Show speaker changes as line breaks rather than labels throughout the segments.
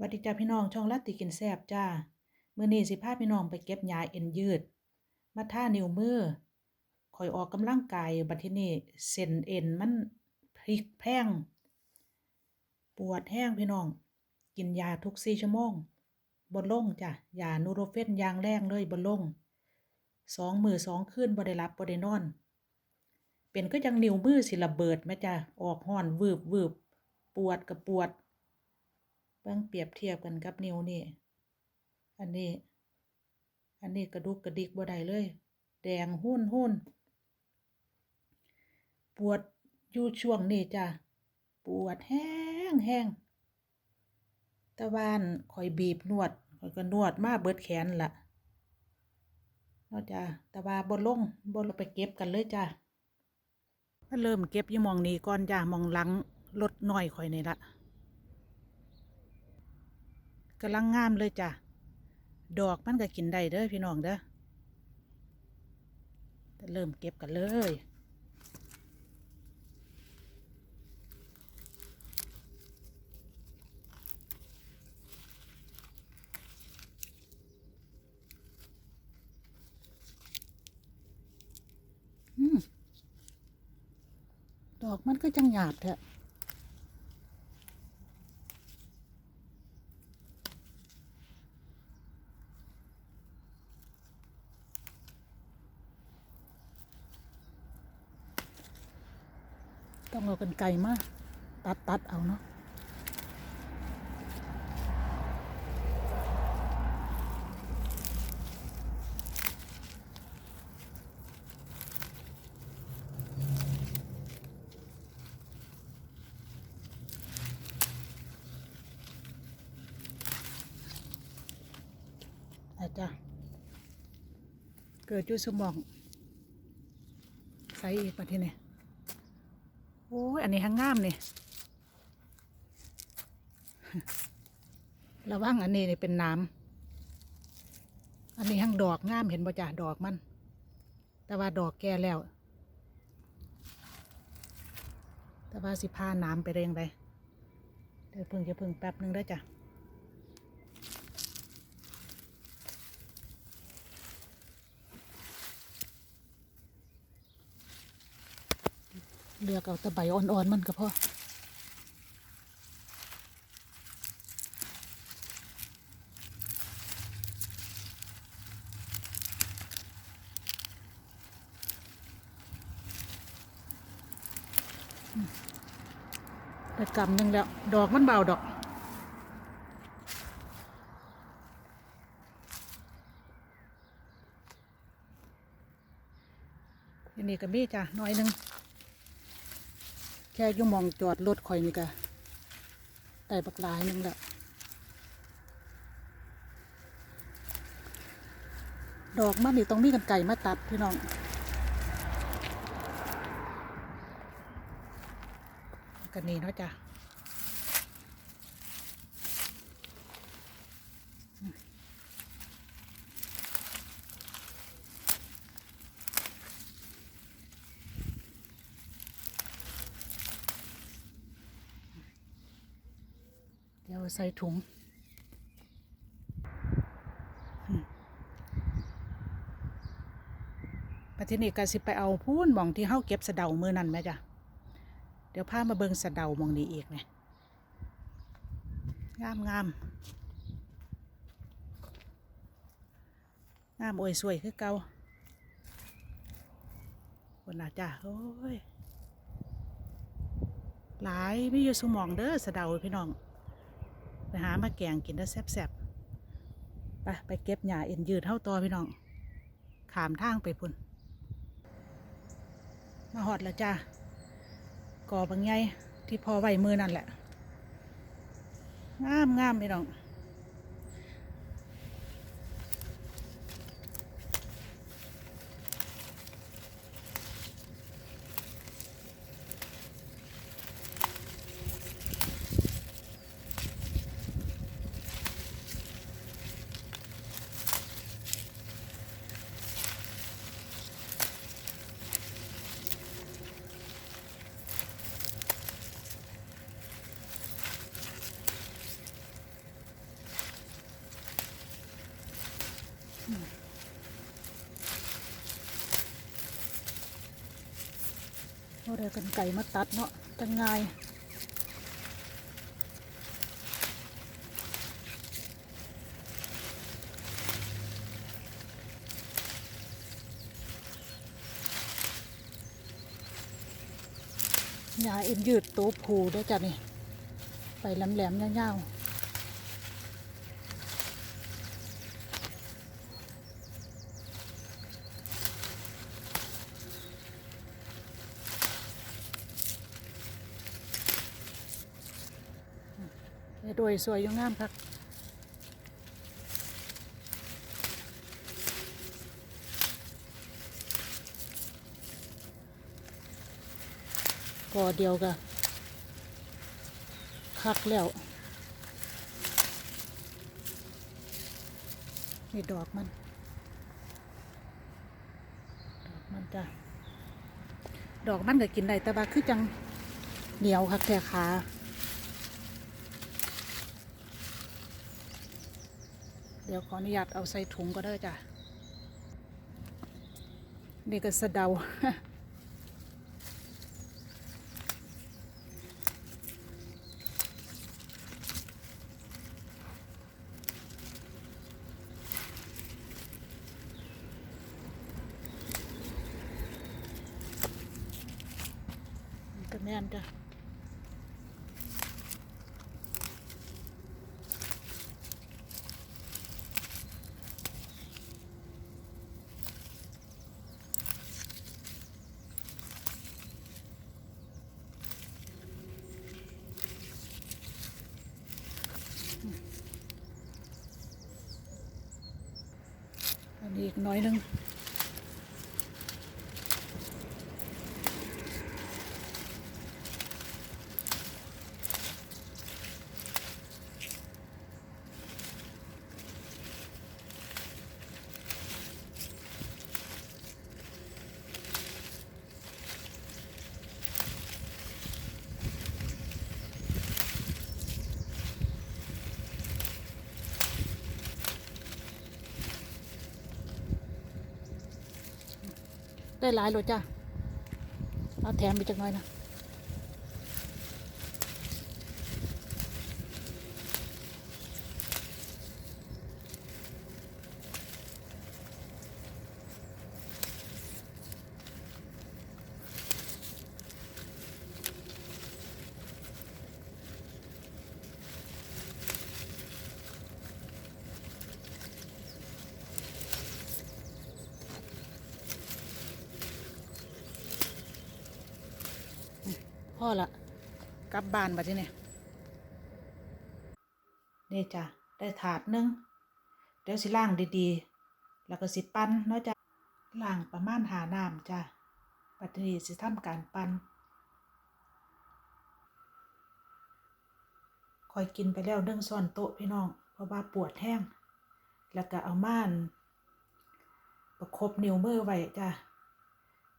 วัดดีจ้าพี่น้องช่องลัดติกินแซบจ้ามื้อนี้สิพาพี่น้องไปเก็บหญ้าเอ็นยืด มาท่านิ้วมือข่อยออกกำลังกายบัดทีนี้เส้นเอ็นมันพลิกแพงปวดแห้งพี่น้อง กินยาทุก4ชั่วโมงบ่ลงจ้ะยานูโรเฟนยางแรงเลยบ่ลงสองมือสองคืนบ่ได้หลับบ่ได้นอน เป็นก็จังนิ้วมือสิระเบิดแม่จ้ะออกห้อนวืบวืบปวดกับปวด บิ่งเปรียบเทียบกันกับนิ้วนี่ อันนี้ อันนี้กระดุกกระดิกบ่ได้เลย แดงหุ่นหุ่นปวดอยู่ช่วงนี้จ้ะ ปวดแห้งแห้งตะวานข่อยบีบนวดข่อยก็นวดมาเบิดแขนละเนาะจ้ะแตะวาบ่ลงบ่ลงไปเก็บกันเลยจ้ะเริ่มเก็บยู่มองนี้ก่อนจ้ะมองหลังรถน้อยข่อยนี่ละ กำลังงามเลยจ้ะ ดอกมันก็กินได้เด้อพี่น้องเด้อเริ่มเก็บกันเลยดอกมันก็จังหยาบแท้ ต้องเอากันไก่มาตัดตัดเอาเนาะอาจ้ะเกิดจุดสมองใส่อีกมาที่นี่โอ้ยอันนี้ห้างงามนี่ระวังอันนี้นี่เป็นน้ำอันนี้ห้างดอกงามเห็นบ่จ้ะดอกมัน แต่ว่าดอกแก่แล้ว แต่ว่าสิพาน้ำไปเรียงไปเดี๋ยวเพิ่งจะเพิ่งแป๊บหนึงได้จ้ะ เลือกเอาตะใบอ่อนๆมันก็พอแต่กำหนึ่งแล้ว ดอกมันเบาดอกอันนี้ก็มีจ้ะน้อยหนึ่ง แค่ยุ่มองจอดรถข่อยนี่กะได้บักลายนึงแล้วดอกมันนี่ต้องมีกันไก่มาตัดพี่น้องกันนี่เนาะจ้ะ เดี๋ยวใส่ถุง ปัจจุบันก็สิไปเอาพูนหมองที่เฮาเก็บสะเดามือนั่นไหมจ้ะ เดี๋ยวพามาเบิงสะเดามองนี้อีกเนี่ยงามงามงามโอ้ยสวยคือเก่าคนน่ะจ้ะโอ้ย หลายไม่อยู่สมองเด้อสะเดาพี่น้อง หามาแกงกินได้แซ่บๆ ไปไปเก็บหญ้าเอ็นยืดเท่าตัวพี่น้อง ขามทางไปพุ่น มาหอดแล้วจ้าก่อบางไงที่พอไหวมือนั่นแหละ งามงามพี่น้อง ได้กันไก่มาตัดเนาะจังไงยาเอ็นยืดโตผูด้วยจ้ะนี่ ไปแหลมๆยาวๆ โดยสวยยุ่งงามครับก็เดียวกันคักแล้ว นี่ดอกมัน ดอกมันจ้ะ ดอกมันก็กินได้แต่ว่าคือจังเหนียวคักแค่ขา เดี๋ยวขออนุญาตเอาใส่ถุงก็ได้จ้ะ นี่ก็สะเดา ก็แม่นจ้ะ อันนี้อีกน้อยหนึง ได้หลายโลจ้ะเอาแถมไปจักหน่อยนะ พ่อละกลับบ้านบัดนี้เนี่นี่จ้ะได้ถาดนึงเดี๋ยวสิล่างดีๆ แล้วก็สิปั้นเนาะจ้ะล่างประมาณหาน้ำจ้ะบัดนี้สิทำการปั้นคอยกินไปแล้วเรื่องซ่อนโต๊ะพี่น้อง เพราะว่าปวดแห้ง แล้วก็เอาม่าน ประคบนิ้วมือไว้จ้ะ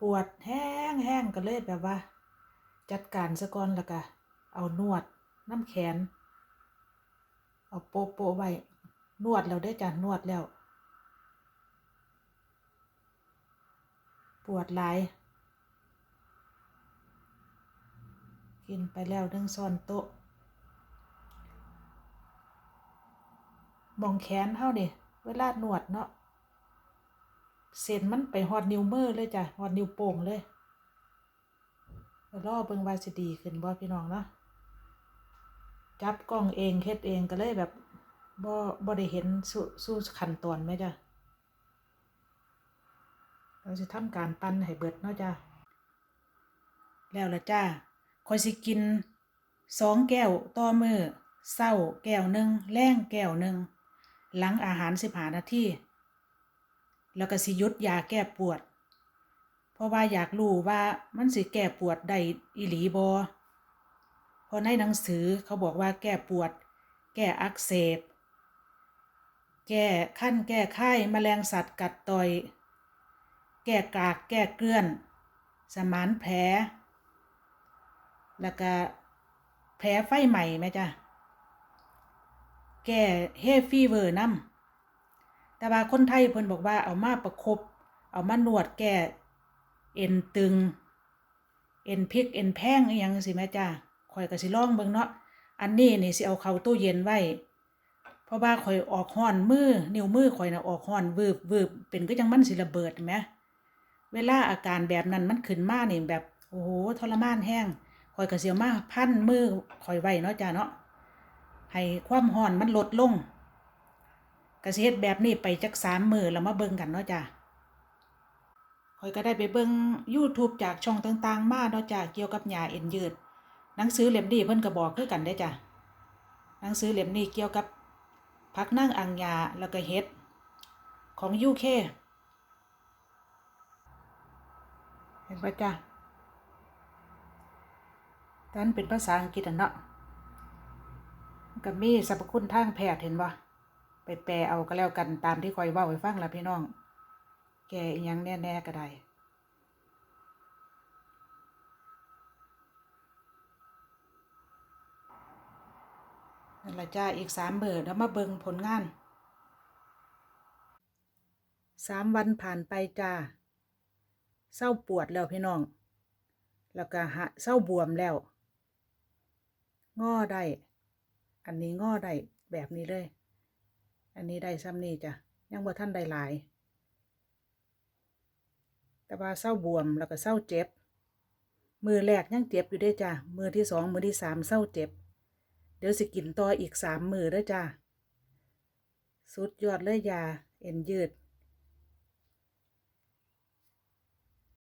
ปวดแห้งแห้งก็เลยแบบว่า จัดการซะก่อนแล้วก็เอานวดน้ำแขน เอาโปะโปะไว้ นวดแล้วได้จ้ะนวดแล้ว ปวดหลายกินไปแล้วนึ่งซ่อนโต๊ะมองแขนเท่านี่เวลาหนวดเนาะเส้นมันไปหอดนิ้วมือเลยจ้ะหอดนิ้วโป่งเลย รอเบิ่งว่าสิดีขึ้นบ่พี่น้องเนาะจับกล้องเองเฮ็ดเองก็เลยแบบบ่บ่ได้เห็นสู้สู้ขั้นตอนไหมจ้ะเราสิทำการปั้นให้เบิดเนาะจ้ะแล้วละจ้าคอยสิกินสองแก้วต่อมือเช้าแก้วหนึ่งแรงแก้วหนึ่งหลังอาหารสิบหานาทีแล้วก็สิหยุดยาแก้ปวด ราะว่าอยากรู้ว่ามันสิแก้ปวดได้อีหลีบอพราะในหนังสือเขาบอกว่าแก้ปวด แก้อักเสบ แก้ขั้นแก้ไข้แมลงสัตว์กัดต่อย แก้กากแก้เกลื่อน สมานแผล แล้วก็แผลไฟใหม่ไหมจ้ะ แก้เฮฟีเวอร์น้ำแต่ว่าคนไทยเพิ่นบอกว่าเอามาประคบเอามานวดแก้ เอ็นตึง เอ็นพริก เอ็นแพงอีหยังสิแม่จ้าข่อยก็สิลองเบิ่งเนาะ อันนี้นี่สิเอาเข้าตู้เย็นไว้ เพราะว่าข่อยออกห้อนมือ นิ้วมือข่อยน่ะออกห้อนวืบวืบเป็นก็จังมันสิระเบิดแหมเวลาอาการแบบนั้นมันขึ้นมานี่แบบโอ้โหทรมานแห้งข่อยก็สิเอามาพันมือข่อยไว้เนาะจ้าเนาะ ให้ความร้อนมันลดลงก็สิเฮ็ดแบบนี้ไปจักสามมือแล้วมาเบิ่งกันเนาะจ้า ข่อยก็ได้ไปเบิ่ง YouTube จากช่องต่างๆ มาเนาะจ้ะเกี่ยวกับหญ้าเอ็นยืด หนังสือเล่มนี้เพิ่นก็บอกคือกันได้จ้ะหนังสือเล่มนี้เกี่ยวกับผักนางอังยาแล้วก็เห็ด ของ UK เห็นปะจ้ะแต่อันเป็นภาษาอังกฤษอะเนาะมันก็มีสรรพคุณทางแพทย์เห็นบ่ไปแปลเอาก็แล้วกันตามที่ข่อยเว้าให้ฟังล่ะพี่น้อง แกยังแน่ๆก็ได้นั่นละจ้าอีกสามเบอร์แล้วมาเบิงผลงานสามวันผ่านไปจ้าเศร้าปวดแล้วพี่น้อง แล้วก็หะเศร้าบวมแล้ว ง้อได้ อันนี้ง้อได้แบบนี้เลย อันนี้ได้ซ้ำนี่จ้ะ ยังบ่ท่านได้หลาย แต่ว่าเศร้าบวมแล้วก็เศร้าเจ็บ มือแรกยังเจ็บอยู่ได้จ้ะ มือที่สองมือที่สามเศร้าเจ็บ เดี๋ยวสิกินต่ออีกสามมือได้จ้าสุดยอดเลยยา เอ็นยืด